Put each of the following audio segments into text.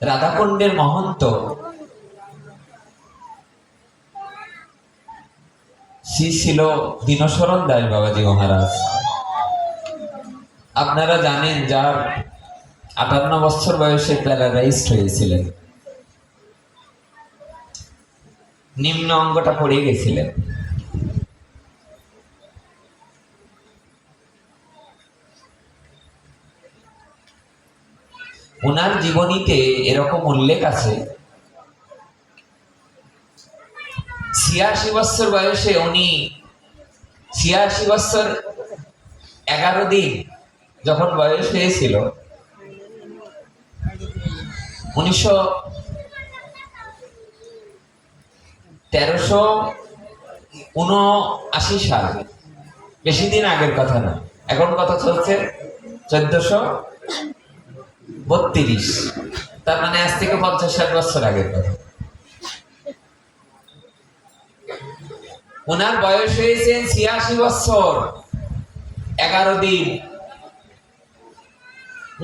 রাধাকুণ্ডের মহন্ত। শ্রী ছিল দীনশরণ দাস বাবাজি মহারাজ। আপনারা জানেন যার আটান্ন বছর বয়সে প্যারালাইজড হয়েছিলেন। নিম্ন অঙ্গটা পড়ে গেছিলেন। ওনার জীবনীতে এরকম উল্লেখ আছে। ছিয়াশি বয়সে উনি ছিয়াশি বছর এগারো দিন যখন বয়স হয়েছিল, উনিশশো তেরোশো উনআশি সাল, বেশি দিন আগের কথা না, এখন কথা চলছে চোদ্দশো বত্রিশ। তার মানে আজ থেকে পঞ্চাশ ষাট বছর আগের কথা। ওনার বয়স হয়েছে ছিয়াশি বছর। এগারো দিন।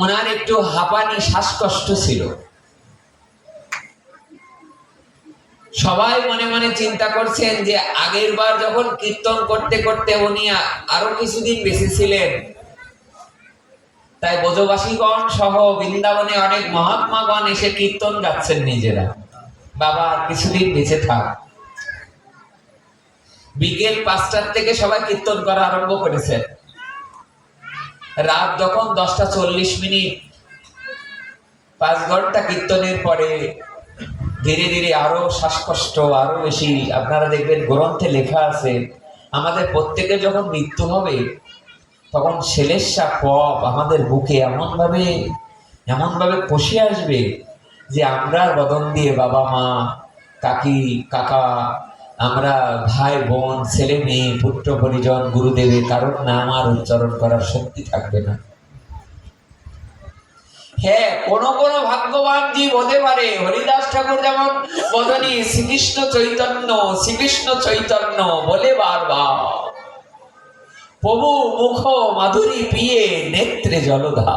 ওনার একটু হাঁপানি, শ্বাসকষ্ট ছিল। সবাই মনে মনে চিন্তা করছেন যে আগের বার যখন কীর্তন করতে করতে উনি আরও কিছুদিন বেঁচে ছিলেন তাই ব্রজবাসীগণ সহ বৃন্দাবনে অনেক মহাত্মাগণ এসে কীর্তন গাচ্ছেন নিজেরা। বাবা, আর কিছুদিন বেঁচে থাক। বিকেল পাঁচটার থেকে সবাই কীর্তন করা আরম্ভ করেছে। রাত যখন দশটা চল্লিশ মিনিট, পাঁচ ঘণ্টা কীর্তনের পরে ধীরে ধীরে আরও শ্বাসকষ্ট, আরও বেশি। আপনারা দেখবেন গ্রন্থে লেখা আছে, আমাদের প্রত্যেকের যখন মৃত্যু হবে তখন ছেলেসা কপ আমাদের বুকে এমনভাবে এমনভাবে কষে আসবে যে আমরা বদন দিয়ে বাবা, মা, কাকি, কাকা, আমরা ভাই, বোন, ছেলে, মেয়ে, পুত্র, পরিজন, গুরুদেবের কারণ নাম আর উচ্চারণ করার শক্তি থাকবে না। হ্যাঁ কোন কোন ভাগ্যবান জীব হতে পারে। হরিদাস ঠাকুর যেমন বদনী শ্রীকৃষ্ণ চৈতন্য শ্রীকৃষ্ণ চৈতন্য বলে বারবার। প্রভু মুখ মাধুরী পিয়ে নেত্রে জলধা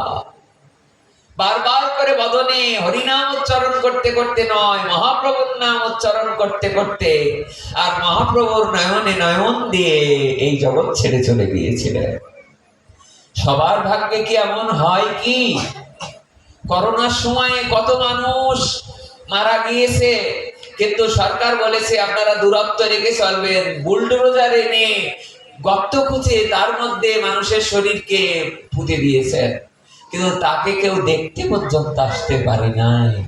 বারবার করে বদনে হরিনাম উচ্চারণ করতে করতে নয়, মহাপ্রভুর নাম উচ্চারণ করতে করতে আর মহাপ্রভুর নয়নে নয়ন দিয়ে এই জগৎ ছেড়ে চলে গিয়েছিলেন। সবার ভাগ্যে কি এমন হয় কি? করোনার সময়ে কত মানুষ মারা গিয়েছে, কিন্তু সরকার বলেছে আপনারা দূরত্ব রেখে চলবেন, বুলডোজার এনে গর্ত খুঁজে তার মধ্যে মানুষের শরীরকে পুঁতে দিয়েছেন কিন্তু তাকে কেউ দেখতে পর্যন্ত আসতে পারে নাই।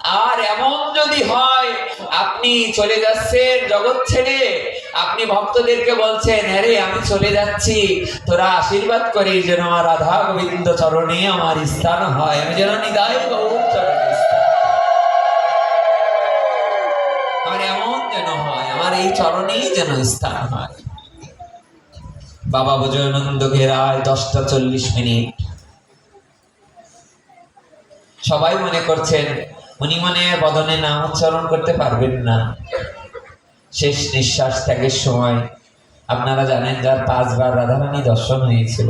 আর এমন যদি হয়, আপনি চলে যাচ্ছেন জগৎ ছেড়ে। আপনি ভক্তদেরকে বলছেন, আরে, আমি চলে যাচ্ছি। তোরা আশীর্বাদ করি যেন আমার রাধা গোবিন্দ চরণে আমার স্থান হয়। আমি যেন নিদায় গৌর চরণে আমার এমন যেন হয়, আমার এই চরণেই যেন স্থান হয়। বাবা বিজয়ানন্দ ঘেরায় দশটা চল্লিশ মিনিট। সবাই মনে করছেন, উনি মনে বদনে নাম উচ্চারণ করতে পারবেন না। শেষ নিঃশ্বাস ত্যাগের সময়, আপনারা জানেন যার পাঁচবার রাধারানী দর্শন হয়েছিল।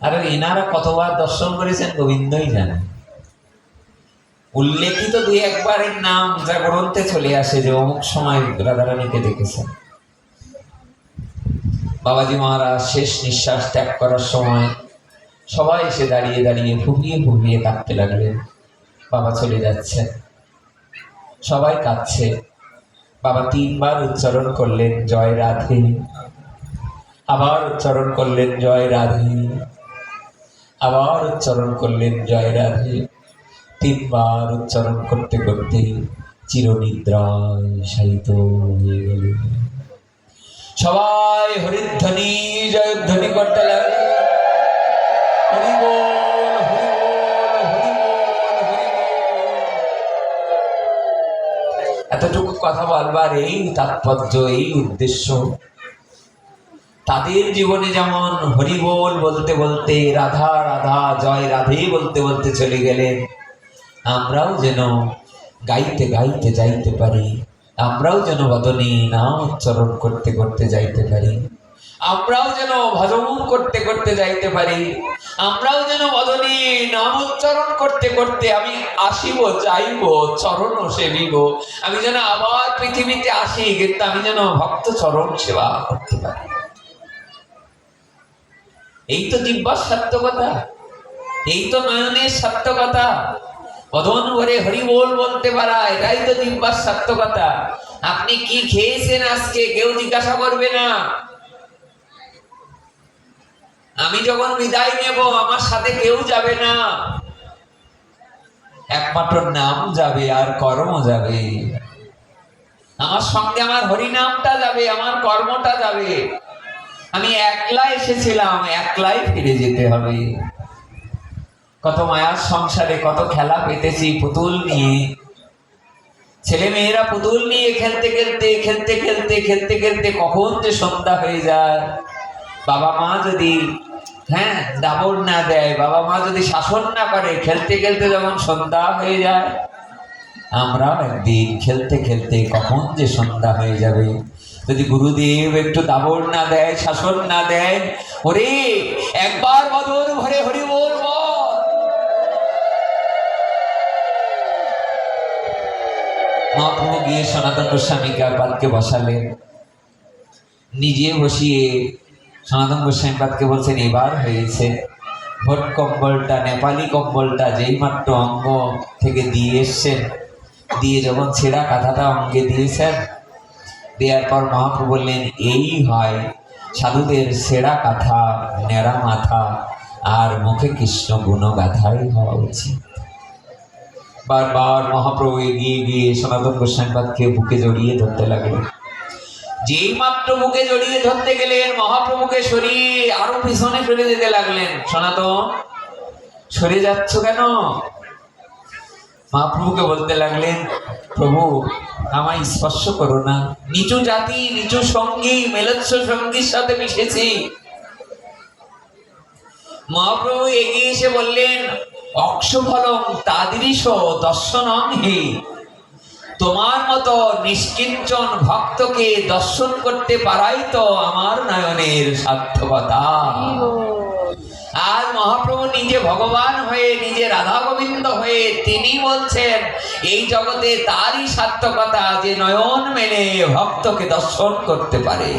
আর এনারা কতবার দর্শন করেছেন গোবিন্দই জানেন উল্লেখিত দুই একবারের নাম যা গ্রন্থে চলে আসে যে অমুক সময় রাধারানীকে দেখেছেন। বাবাজি মহারাজ শেষ নিঃশ্বাস ত্যাগ করার সময় সবাই এসে দাঁড়িয়ে দাঁড়িয়ে ফুপিয়ে ফুপিয়ে কাঁদতে লাগলেন। বাবা চলে যাচ্ছে সবাই কাঁদছে। বাবা তিনবার উচ্চারণ করলেন, জয় রাধে। আবার উচ্চারণ করলেন, জয় রাধে। আবার উচ্চারণ করলেন, জয় রাধে। তিনবার উচ্চারণ করতে করতে চিরনিদ্রায় শায়িত হয়ে গেলেন সবাই হরিধ্বনি, জয়ধ্বনি করতে লাগল। এতটুকু কথা বলবার এই তাৎপর্য, এই উদ্দেশ্য। তাদের জীবনে যেমন হরিবোল বলতে বলতে রাধা রাধা, জয়, রাধে বলতে বলতে চলে গেলেন আমরাও যেন গাইতে গাইতে যাইতে পারি। আমরাও যেন বদনে নাম উচ্চারণ করতে করতে যাইতে পারি। আমরাও যেন ভজন করতে করতে যাইতে পারি। আমরাও যেন বদনে নাম উচ্চারণ করতে করতে আমি আসিব, যাইব চরণ সেবিব। আমি যেন আবার পৃথিবীতে আসি, কিন্তু আমি যেন ভক্ত চরণ সেবা করতে পারি। এই তো দিব্যার সত্য সার্থকতা এই তো নয়নের সার্থকতা বদন ভরে হরি বল বলতে পারা, এটাই তো দিব্যার সার্থকতা আপনি কি খেয়েছেন আজকে? কেউ জিজ্ঞাসা করবে না। আমি যখন বিদায় নেব, আমার সাথে কেউ যাবে না। একমাত্র নাম যাবে আর কর্ম যাবে। আমার সঙ্গে আমার হরিনামটা যাবে, আমার কর্মটা যাবে। আমি একলা এসেছিলাম, একলাই ফিরে যেতে হবে। কত মায়ার সংসারে, কত খেলা পেতেছি পুতুল নিয়ে। ছেলে মেয়েরা পুতুল নিয়ে খেলতে খেলতে খেলতে খেলতে খেলতে খেলতে কখন যে সন্ধ্যা হয়ে যায়। বাবা মা যদি হ্যাঁ দাবর না দেয়, বাবা মা যদি শাসন না করে, খেলতে খেলতে যখন সন্ধ্যা হয়ে যায় আমরা একদিন খেলতে খেলতে কখন যে সন্ধ্যা হয়ে যাবে। যদি গুরুদেব একটু দাবর না দেয়, শাসন না দেয়, ওরে, একবার বদর ভরে হরি বল। মহাপ্রভু গিয়ে সনাতন গোস্বামীকে পালকে বসালেন। নিজে বসিয়ে সনাতন গোস্বামী পাদকে বলছেন, এবার হয়েছে। ভোট কম্বলটা, নেপালি কম্বলটা যেই মাত্র অঙ্গ থেকে দিয়ে এসছেন, দিয়ে যখন ছেঁড়া কাঁথাটা অঙ্গে দিয়েছেন, দেওয়ার পর মহাপ্রভু বললেন, এই হয় সাধুদের সেরা কাঁথা নেড়া মাথা, আর মুখে কৃষ্ণ গুণ গাথাই হওয়া উচিত। বারবার মহাপ্রভু এগিয়ে গিয়ে সনাতন গোস্বামীপাদকে বুকে জড়িয়ে ধরতে লাগলেন। যেই মাত্র বুকে জড়িয়ে ধরতে গেলেন, মহাপ্রভুকে সরিয়ে আরও পিছনে সরে যেতে লাগলেন। সনাতন, সরে যাচ্ছ কেন? মহাপ্রভুকে বলতে লাগলেন, প্রভু, আমায় স্পর্শ করো না। নিচু জাতি, নিচু সঙ্গী, মেলচ্ছ সঙ্গীর সাথে মিশেছি। মহাপ্রভু এগিয়ে এসে বললেন অক্ষফলম তাদৃশ দর্শনং হে। তোমার মতো নিষ্কিঞ্চন ভক্তকে দর্শন করতে পারাই তো আমার নয়নের সার্থকতা আর মহাপ্রভু নিজে ভগবান হয়ে, নিজে রাধা গোবিন্দ হয়ে তিনি বলছেন, এই জগতে তারই সার্থকতা যে নয়ন মেনে ভক্তকে দর্শন করতে পারে।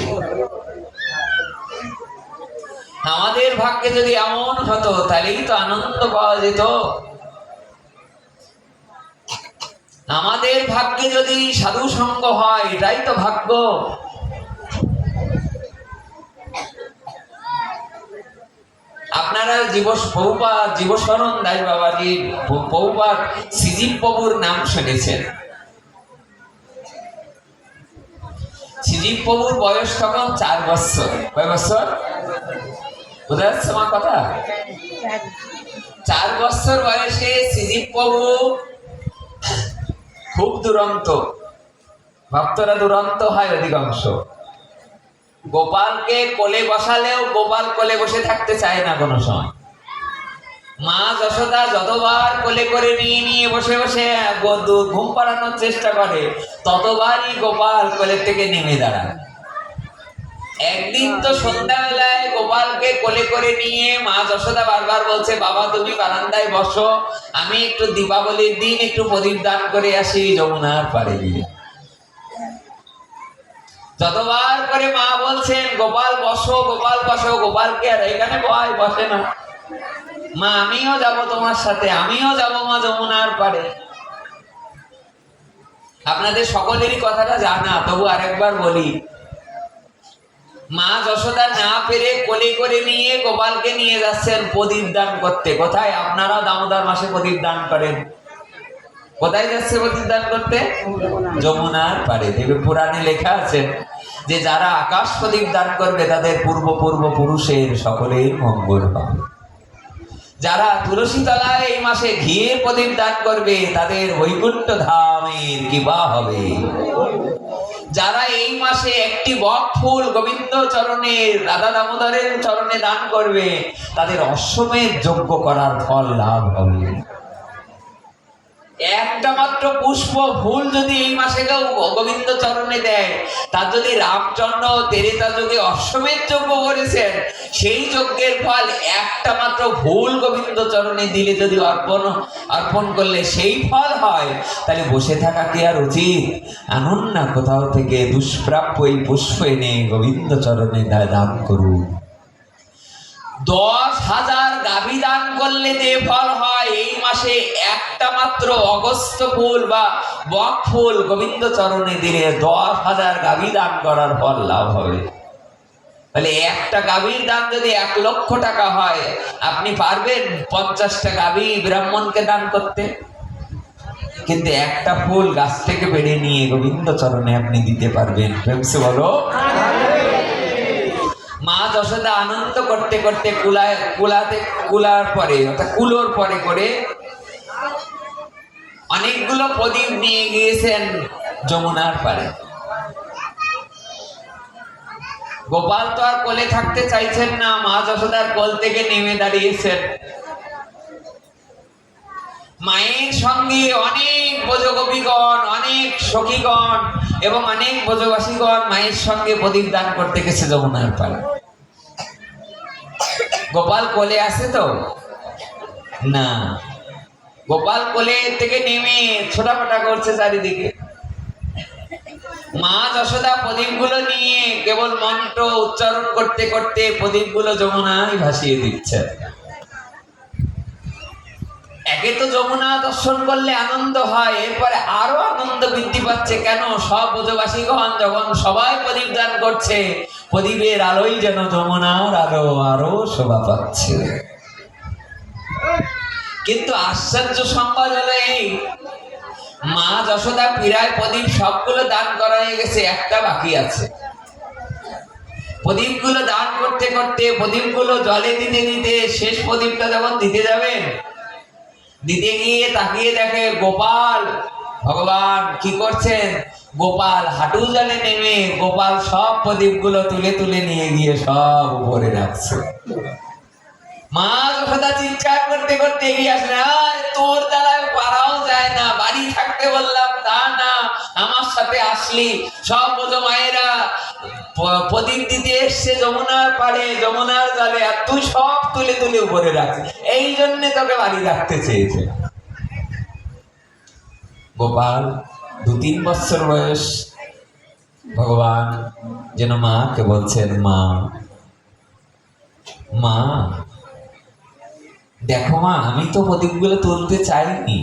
আমাদের ভাগ্যে যদি এমন হতো, তাহলেই তো আনন্দ পাওয়া যেত। আমাদের ভাগ্যে যদি সাধু সঙ্গ হয়, এটাই তো ভাগ্য। আপনারা জীব পৌপা জীবশরণ দাস বাবাজি পৌপার সিজিব প্রভুর নাম শুনেছেন। সিজিব প্রভুর বয়স তখন চার বছর। কয় বছর? বোঝা যাচ্ছে আমার কথা? চার বছর বয়সে সিজিব প্রভু খুব দুরন্ত, ভক্তরা দুরন্ত হয় অধিকাংশ। গোপালকে কোলে বসালেও গোপাল কোলে বসে থাকতে চায় না কোনো সময়। মা যশোদা যতবার কোলে করে নিয়ে নিয়ে বসে বসে ঘুম পাড়ানোর চেষ্টা করে, ততবারই গোপাল কোলের থেকে নেমে দাঁড়ায়। একদিন তো সন্ধ্যাবেলায় গোপালকে কোলে করে নিয়ে মা যশোদা বারবার বলছে, বাবা, তুমি বারান্দায় বসো, আমি একটু দীপাবলির দিন একটু প্রদীপ দান করে আসি, যমুনার পাড়ে দিয়ে যতবার করে মা বলছেন, গোপাল, বসো গোপাল, বসো, গোপালকে আর এখানে বয় বসে না। মা, আমিও যাব তোমার সাথে, আমিও যাব মা যমুনার পাড়ে। আপনাদের সকলেরই কথাটা জানা, তবু আরেকবার বলি মা যশোদা না পেরে কোলে করে নিয়ে গোপালকে নিয়ে যাচ্ছেন প্রদীপ দান করতে। কোথায়? আপনারা দামোদর মাসে প্রদীপ দান করেন। কোথায় যাচ্ছে প্রদীপ দান করতে? যমুনার পারে দেবে পুরাণে লেখা আছে যে যারা আকাশ প্রদীপ দান করবে, তাদের পূর্ব পূর্ব পুরুষের সকলের মঙ্গল হবে। যারা তুলসী তলায় এই মাসে ঘিয়ে প্রদীপ দান করবে, তাদের বৈকুণ্ঠ ধামের কিবা হবে। যারা এই মাসে একটি বক ফুল গোবিন্দ চরণে, রাধা দামোদরের চরণে দান করবে, তাদের অশ্বমেধ যোগ্য করার ফল লাভ হবে। একটা মাত্র পুষ্প ফুল যদি এই মাসে কেউ গোবিন্দ চরণে দেয় তার যদি রামচন্দ্র তেরেতা যুগে অশ্বমেধ যজ্ঞ করেছেন, সেই যজ্ঞের ফল একটা মাত্র ফুল গোবিন্দ চরণে দিলে যদি অর্পণ অর্পণ করলে সেই ফল হয়, তাহলে বসে থাকা কি আর উচিত? আনুন না কোথাও থেকে দুষ্প্রাপ্য এই পুষ্প এনে গোবিন্দ চরণে দান করুন। দশ হাজার গাভী দান করলে যে ফল হয়, এই মাসে একটা মাত্র অগস্ত ফুল বা বক ফুল গোবিন্দ চরণে দিলে দশ হাজার গাভী দান করার ফল লাভ হবে। তাহলে একটা গাভীর দাম যদি এক লক্ষ টাকা হয়, আপনি পারবেন পঞ্চাশটা গাভী ব্রাহ্মণকে দান করতে? কিন্তু একটা ফুল গাছ থেকে বেড়ে নিয়ে গোবিন্দ চরণে আপনি দিতে পারবেন। বলো। মা যশোদা আনন্দ করতে করতে কুলায়, কুলাতে, কুলার পরে, অর্থাৎ কুলোর পরে করে অনেকগুলো প্রদীপ নিয়ে গিয়েছেন যমুনার পারে। গোপাল তো আর কোলে থাকতে চাইছেন না, মা যশোদার কোল থেকে নেমে দাঁড়িয়েছেন। মায়ের সঙ্গে অনেক ব্রজগোপীগণ অনেক সখীগণ এবং অনেক ব্রজবাসীগণ মায়ের সঙ্গে প্রদীপ দান করতে গেছে যমুনার পাড়ে গোপাল কোলে আছে তো? না। গোপাল কোলে থেকে নেমে ছোটাফাটা করছে চারিদিকে। মা যশোদা প্রদীপগুলো নিয়ে কেবল মন্ত্র উচ্চারণ করতে করতে প্রদীপগুলো যমুনায় ভাসিয়ে দিচ্ছে। একে তো যমুনা দর্শন করলে আনন্দ হয়, এরপরে আরও আনন্দ বৃদ্ধি পাচ্ছে। কেন? সব ব্রজবাসীগণ যখন সবাই প্রদীপ দান করছে প্রদীপের আলোই যেন যমুনার আলো আরও শোভা পাচ্ছে। কিন্তু আশ্চর্য সংবাদ হলো এই মা যশোদা পীড়ায় প্রদীপ সবগুলো দান করা হয়ে গেছে, একটা বাকি আছে। প্রদীপগুলো দান করতে করতে, প্রদীপগুলো জলে দিতে দিতে শেষ প্রদীপটা যখন দিতে যাবেন, দিতে গিয়ে তাকিয়ে দেখে গোপাল ভগবান কি করছেন? গোপাল হাঁটু জলে নেমে গোপাল সব প্রদীপগুলো তুলে তুলে নিয়ে গিয়ে সব উপরে রাখছে। মা যশোদা চিৎকার করতে করতে এগিয়ে আসলে "আর তোর দ্বারা পারাও যায় না, বাড়ি থাকতে বললাম, তা না, আমার সাথে আসলি। সব বোঝ মায়েরা প্রদীপ দিতে এসছে যমুনার পাড়ে, যমুনার জলে, আর তুই সব তুলে তুলে উপরে রাখছিস। এই জন্যে তোকে বাড়ি রাখতে চেয়েছে। গোপাল দু তিন বছর বয়স। ভগবান যেন মাকে বলছেন, মা মা, দেখো মা, আমি তো প্রদীপগুলো তুলতে চাইনি।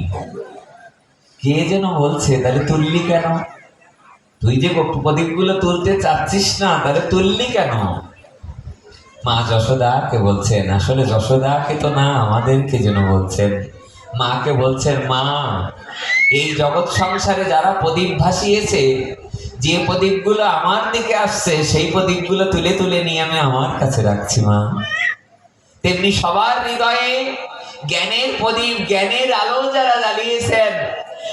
কে যেন বলছে, তাহলে তুললি কেন? তুই যে প্রদীপগুলো তুলতে চাচ্ছিস না, তাহলে তুললি কেন? মা যশোদাকে বলছেন, আসলে যশোদাকে তো না, আমাদেরকে যেন বলছেন। মাকে বলছেন, মা এই জগৎ সংসারে যারা প্রদীপ ভাসিয়েছে, যে প্রদীপগুলো আমার দিকে আসছে, সেই প্রদীপগুলো তুলে তুলে নিয়ে আমি আমার কাছে রাখছি, মা। তেমনি সবার হৃদয়ে জ্ঞানের প্রদীপ, জ্ঞানের আলো যারা জ্বালিয়েছেন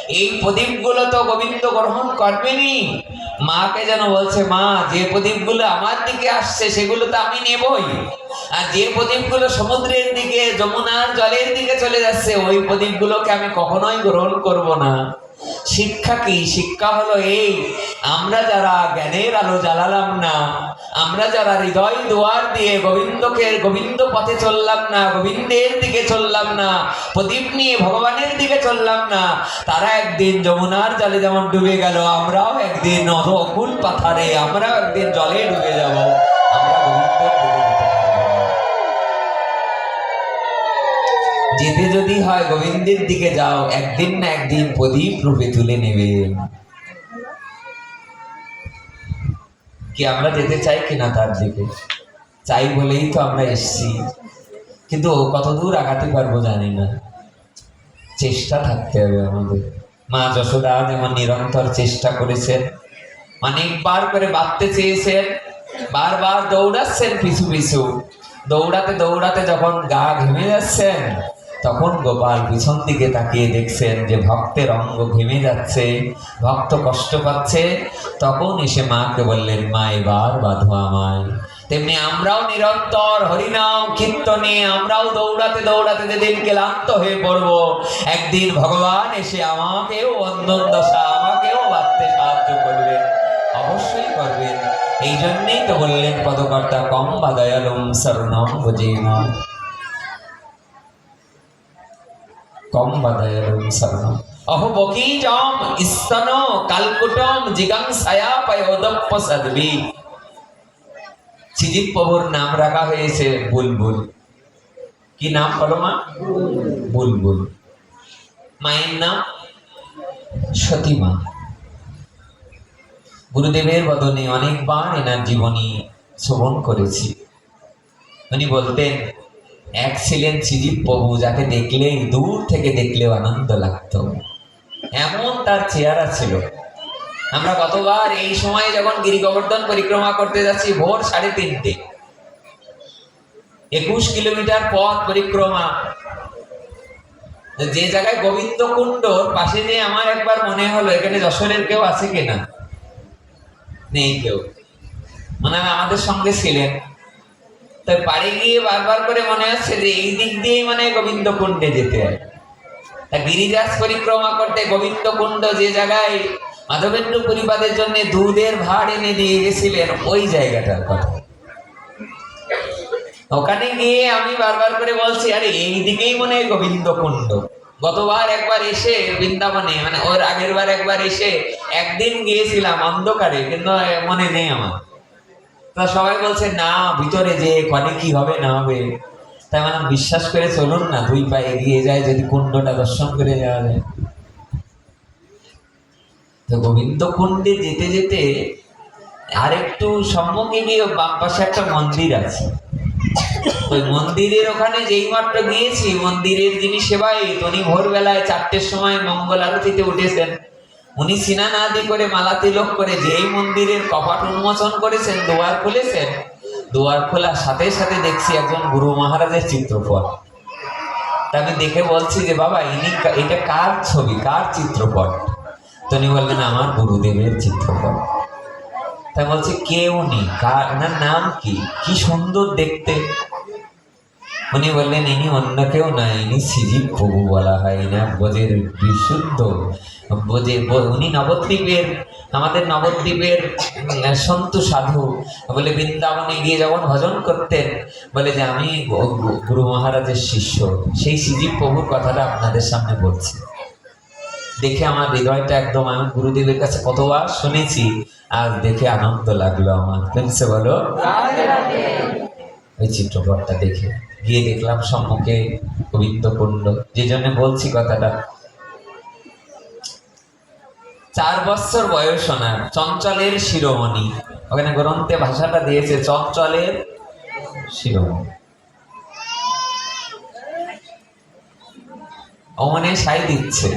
এই প্রদীপগুলো তো গোবিন্দ গ্রহণ করবেনি। মাকে যেন বলছে, মা, যে প্রদীপগুলো আমার দিকে আসছে, সেগুলো তো আমি নেবই। আর যে প্রদীপগুলো সমুদ্রের দিকে, যমুনার জলের দিকে চলে যাচ্ছে, ওই প্রদীপগুলোকে আমি কখনোই গ্রহণ করব না। শিক্ষা কি? শিক্ষা হলো এই, আমরা যারা জ্ঞানের আলো জ্বালালাম না, আমরা যারা হৃদয় দুয়ার দিয়ে গোবিন্দকে গোবিন্দ পথে চললাম না, গোবিন্দের দিকে চললাম না, প্রদীপ নিয়ে ভগবানের দিকে চললাম না, তারা একদিন যমুনার জলে যেমন ডুবে গেল, আমরাও একদিন অকুল পাথারে, আমরাও একদিন জলে ডুবে যাব। যদি হয় গোবিন্দের দিকে যাও, একদিন না একদিন প্রদীপ রূপে তুলে নেবে। কি আমরা যেতে চাই কিনা তার দিকে? চাই বলেই তো আমরা এসছি। কিন্তু কত দূর আগাতে পারব জানি না। চেষ্টা থাকতে হবে আমাদের। মা যশোদা যেমন নিরন্তর চেষ্টা করেছেন, অনেকবার করে বাঁধতে চেয়েছেন, বারবার দৌড়াচ্ছেন পিছু পিছু। দৌড়াতে দৌড়াতে যখন গা ঘেমে যাচ্ছেন তখন গোপাল পিছন দিকে তাকিয়ে দেখছেন যে ভক্তের অঙ্গ ঘেমে যাচ্ছে, ভক্ত কষ্ট পাচ্ছে। তখন এসে মাকে বললেন, মা, এবার বাঁধো আমায়। তেমনি আমরাও নিরন্তর হরিনাম কীর্তনে, আমরাও দৌড়াতে দৌড়াতে যেদিন ক্লান্ত হয়ে পড়ব, একদিন ভগবান এসে আমাকেও বন্ধন দশা, আমাকেও বাঁধতে সাহায্য করবেন, অবশ্যই করবেন। এই জন্যেই তো বললেন পদকর্তা, কম বা দয়ালুম শরণম ভজেম। কম বা দয়ালুম শরণম অহ বকীজম স্তন কালকুটম জিগাংসায়া পয়োদপ্প সদ্বি সিজিত প্রভুর নাম রাখা হয়েছে বুলবুল কি নাম বলো মা বুলবুল মায়ের নাম সতীমা গুরুদেবের বদনে অনেকবার এনার জীবনী শ্রবণ করেছি উনি বলতেন এক ছিলেন সিজিত প্রভু যাকে দেখলেই দূর থেকে দেখলেও আনন্দ লাগতো। এমন তার চেহারা ছিল। আমরা গতবার এই সময়ে যখন গিরি গোবর্ধন পরিক্রমা করতে যাচ্ছি ভোর সাড়ে তিনটে। একুশ কিলোমিটার পথ পরিক্রমা। যে জায়গায় গোবিন্দ কুণ্ডর পাশে যে আমার একবার মনে হলো, এখানে যশোরের কেউ আছে কিনা? নেই কেউ। মানে আমাদের সঙ্গে ছিলেন। তো বাড়ি গিয়ে বারবার করে মনে হচ্ছে যে এই দিক দিয়েই মানে গোবিন্দ কুণ্ডে যেতে হয়। তা গিরিরাজ পরিক্রমা করতে গোবিন্দ কুণ্ড যে জায়গায় মাধবেন্দ্র পরিবারের জন্য দুধের ভাড় এনে দিয়ে গেছিলেন, ওই জায়গাটার কথা। ওখানে গিয়ে আমি বারবার করে বলছি, আরে, এই দিকেই মনে হয় গোবিন্দ কুণ্ড গতবার একবার এসে বৃন্দাবনে মানে ওর আগের বার একবার এসে একদিন গিয়েছিলাম অন্ধকারে, কিন্তু মনে নেই আমার। তা সবাই বলছে, না, ভিতরে যে কনে কি হবে, না হবে। তাই মানে বিশ্বাস করে চলুন না, দুই পা এগিয়ে যায় যদি কুণ্ডটা দর্শন করে যাওয়া যায়। তো গোবিন্দ কুণ্ডে যেতে যেতে আরেকটু সম্মুখে গিয়ে বাম পাশে একটা মন্দির আছে। ওই মন্দিরের ওখানে যেই মাত্র গিয়েছি, মন্দিরের যিনি সেবাই উনি ভোরবেলায় চারটের সময় মঙ্গল আরতিতে উঠেছেন। উনি স্নান আদি করে মালা তিলক করে, যেই মন্দিরের কপাট উন্মোচন করেছেন, দুয়ার খুলেছেন, দুয়ার খোলার সাথে সাথে দেখছি একজন গুরু মহারাজের চিত্রপট। আমি দেখে বলছি যে, বাবা, ইনি এটা কার ছবি? কার চিত্রপট? তো উনি বললেন, আমার গুরুদেবের চিত্রপট। তাই বলছে, কে উনি? কার? নাম কি? কি সুন্দর দেখতে। উনি বললেন, ইনি অন্য কেউ না ইনি শ্রীজীব প্রভু বলা হয়। না বোধের বিশুদ্ধ বোধে উনি নবদ্বীপের, আমাদের নবদ্বীপের সন্ত সাধু বলে, বৃন্দাবনে গিয়ে যখন ভজন করতেন, বলে যে আমি গুরু মহারাজের শিষ্য। সেই শ্রীজীব প্রভুর কথাটা আপনাদের সামনে বলছি। দেখে আমার হৃদয়টা একদম, আমি গুরুদেবের কাছে কতবার শুনেছি, আর দেখে আনন্দ লাগল আমার। প্রেমসে বলো? ওই চিত্রপটটা দেখে। গিয়ে দেখলাম সম্মুখে গোবিন্দ কুণ্ড। যে জন্য বলছি কথাটা। চার বছর বয়স ওনার। চঞ্চলের শিরোমণি। ওখানে গ্রন্থে ভাষাটা দিয়েছে, চঞ্চলের শিরোমণি। অমনে সাই দিচ্ছে।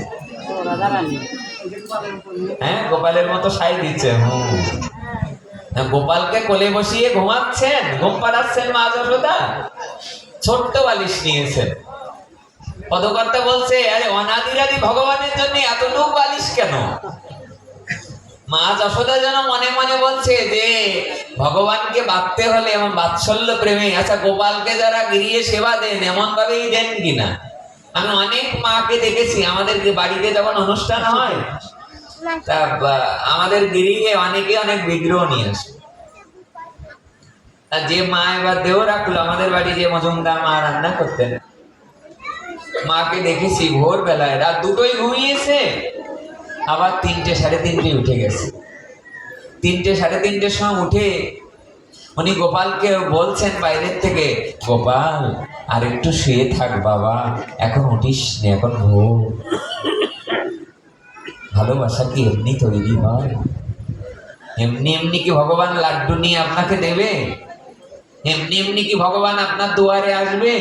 হ্যাঁ গোপালের মতো সাই দিচ্ছে। হুম গোপালকে কোলে বসিয়ে ঘুমাচ্ছেন, ঘুম পাড়াচ্ছেন মা যশোদা? ছোট্ট বালিশ নিয়েছেন। পদকর্তা বলছে, আরে অনাদিরাদি ভগবানের জন্য এতটুকু বালিশ কেন? মা যশোদা যেন মনে মনে বলছে যে, ভগবানকে বাঁধতে হলে এমন বাৎসল্য প্রেমে আচ্ছা গোপালকে যারা গিরিয়ে সেবা দেন এমন ভাবেই দেন কিনা? আমি অনেক মাকে দেখেছি আমাদের বাড়িতে যখন অনুষ্ঠান হয় তা আমাদের গিরিয়ে অনেকে অনেক বিগ্রহ নিয়ে আসে। আর যে মা এবার দেহ রাখল, আমাদের বাড়ি যে মজুমদার মা রান্না করতেন, মাকে দেখেছি ভোরবেলায়, রাত দুটোই ঘুমিয়েছে, আবার তিনটে, সাড়ে তিনটে উঠে গেছে। তিনটে, সাড়ে তিনটের সময় উঠে উনি গোপালকে বলছেন বাইরের থেকে, গোপাল আর একটু শুয়ে থাক বাবা, এখন উঠিস এখন ভোর ভালোবাসা কি এমনি তৈরি হয়? এমনি এমনি কি ভগবান লাড্ডু নিয়ে আপনাকে দেবে? এমনি এমনি কি ভগবান আপনার দুয়ারে আসবে?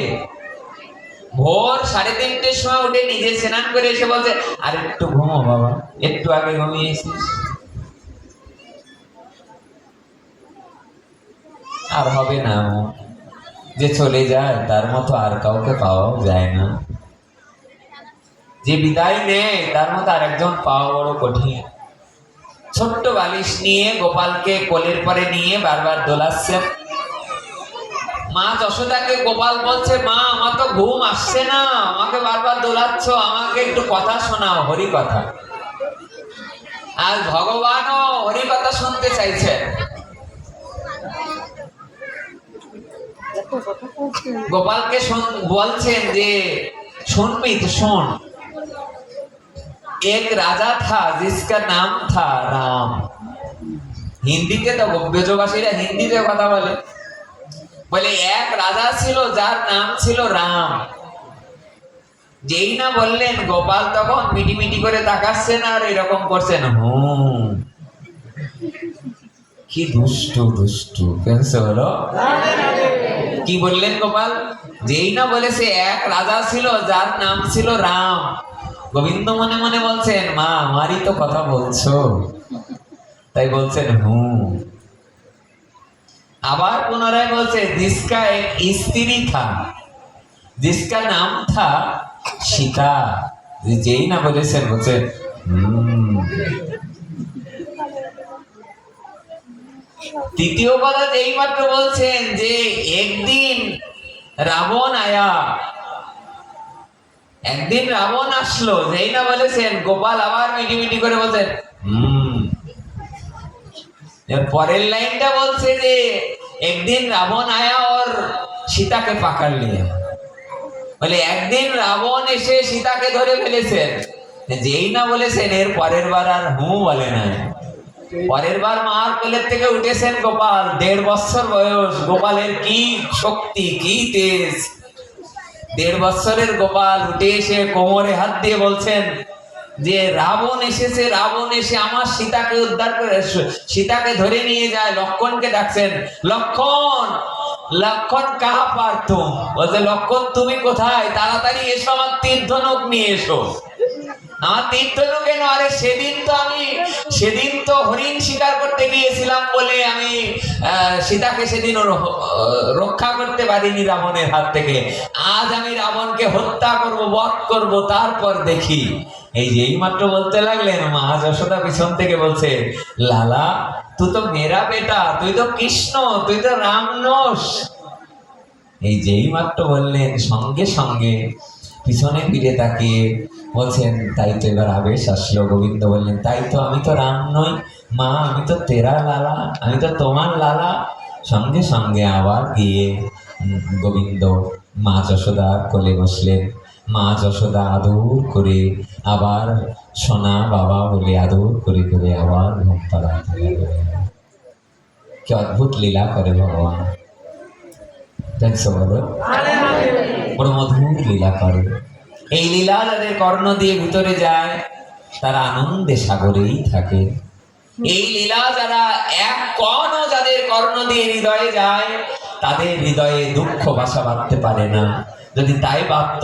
ভোর সাড়ে তিনটের সময় উঠে নিজে স্নান করে এসে বলছে, আর একটু ঘুমো বাবা, একটু আগে ঘুমিয়েছিস আর হবে না, যে চলে যায়, তার মতো আর কাউকে পাওয়াও যায় না। যে বিদায় নেয়, তার মতো আর একজন পাওয়া বড় কঠিন। ছোট্ট বালিশ নিয়ে গোপালকে কোলের পরে নিয়ে বারবার দোলাচ্ছেন মা যশোদাকে গোপাল বলছে, মা, আমার তো ঘুম আসছে না, আমাকে বারবার দোলাচ্ছ, আমাকে একটু কথা শোনাও, হরি কথা। আর ভগবানও হরি কথা শুনতে চাইছেন গোপালকে বলছেন যে শুনবি তো শোন। एक राजा था जिसका नाम था राम হিন্দিতে তো ব্রজবাসীরা হিন্দিতে কথা বলে বলে এক রাজা ছিল যার নাম ছিল রাম যেই না বললেন গোপাল তখন মিটি মিটি করে তাকাচ্ছেন আর এরকম করছেন হুম কি দুষ্টু দুষ্টু কেমন হলো কি বললেন গোপাল যেই না বলেছে এক রাজা ছিল যার নাম ছিল রাম গোবিন্দ মনে মনে বলছেন, মা, আমারই তো কথা বলছো। তাই বলছেন হুম আবার পুনরায় বলছে, দিস্কা এক স্ত্রী থা। দিস্কা নাম থা সীতা। যেই না বলেছেন বলছে তৃতীয় কথা যেই মাত্র বলছেন যে, একদিন রাবণ আয়া একদিন রাবণ আসলো, যেই না বলেছেন, গোপাল আবার মিটি মিটি করে বলছেন পরের লাইনটা বলছে যে, একদিন রাবণ আয়া ওর সীতাকে পাকার লিয়া। বলে, একদিন রাবণ এসে সীতাকে ধরে ফেলেছেন। যেই না বলেছেন, এর পরের বার আর হু বলে না পরের বার মার কোলের থেকে উঠেছেন গোপাল, দেড় বছর বয়স। গোপালের কি শক্তি, কি তেজ? দেড় বছরের গোপাল উঠে এসে কোমরে হাত দিয়ে বলছেন, যে রাবণ এসেছে, রাবণ এসে আমার সীতাকে উদ্ধার করে, সীতাকে ধরে নিয়ে যায়, লক্ষণকে ডাকছেন, লক্ষণ লক্ষণ কাহা পার্থ বলছে, লক্ষণ, তুমি কোথায়? তাড়াতাড়ি এসো আমার তীর্থনক নিয়ে এসো। আমার কেন আরে সেদিন তো আমি, সেদিন তো হরিণ শিকার করতে গিয়েছিলাম বলে আমি সীতাকে সেদিন রক্ষা করতে পারিনি রাবণের হাত থেকে। আজ আমি রাবণকে হত্যা করব, বধ করব, তারপর দেখি। এই যে এই মাত্র বলতে লাগলেন, মা পিছন থেকে বলছে, লালা, তুই তো মেরা বেটা, তুই তো কৃষ্ণ, তুই তো রাম নোস এই যেই মাত্র বললেন, সঙ্গে সঙ্গে পিছনে ফিরে তাকিয়ে বলছেন, তাই তো এবার আবেশ আসলো, গোবিন্দ বললেন, তাই তো আমি তো রাম নই, মা, আমি তো তেরা লালা, আমি তো তোমার লালা। সঙ্গে সঙ্গে আবার গিয়ে গোবিন্দ মা যশোদার কোলে বসলেন। মা যশোদা আদর করে আবার সোনা বাবা বলে আদর করে করে আবার ঘুম পাড়াতে কি অদ্ভুত লীলা করে ভগবান। দেখছ বলো বড় মধুর লীলা করে। এই লীলা যাদের কর্ণ দিয়ে ভিতরে যায়, তারা আনন্দে সাগরেই থাকে। এই লীলা যারা এক কণও যাদের কর্ণ দিয়ে হৃদয়ে যায়, তাদের হৃদয়ে দুঃখ বাসা বাঁধতে পারে না। যদি তাই বাঁধত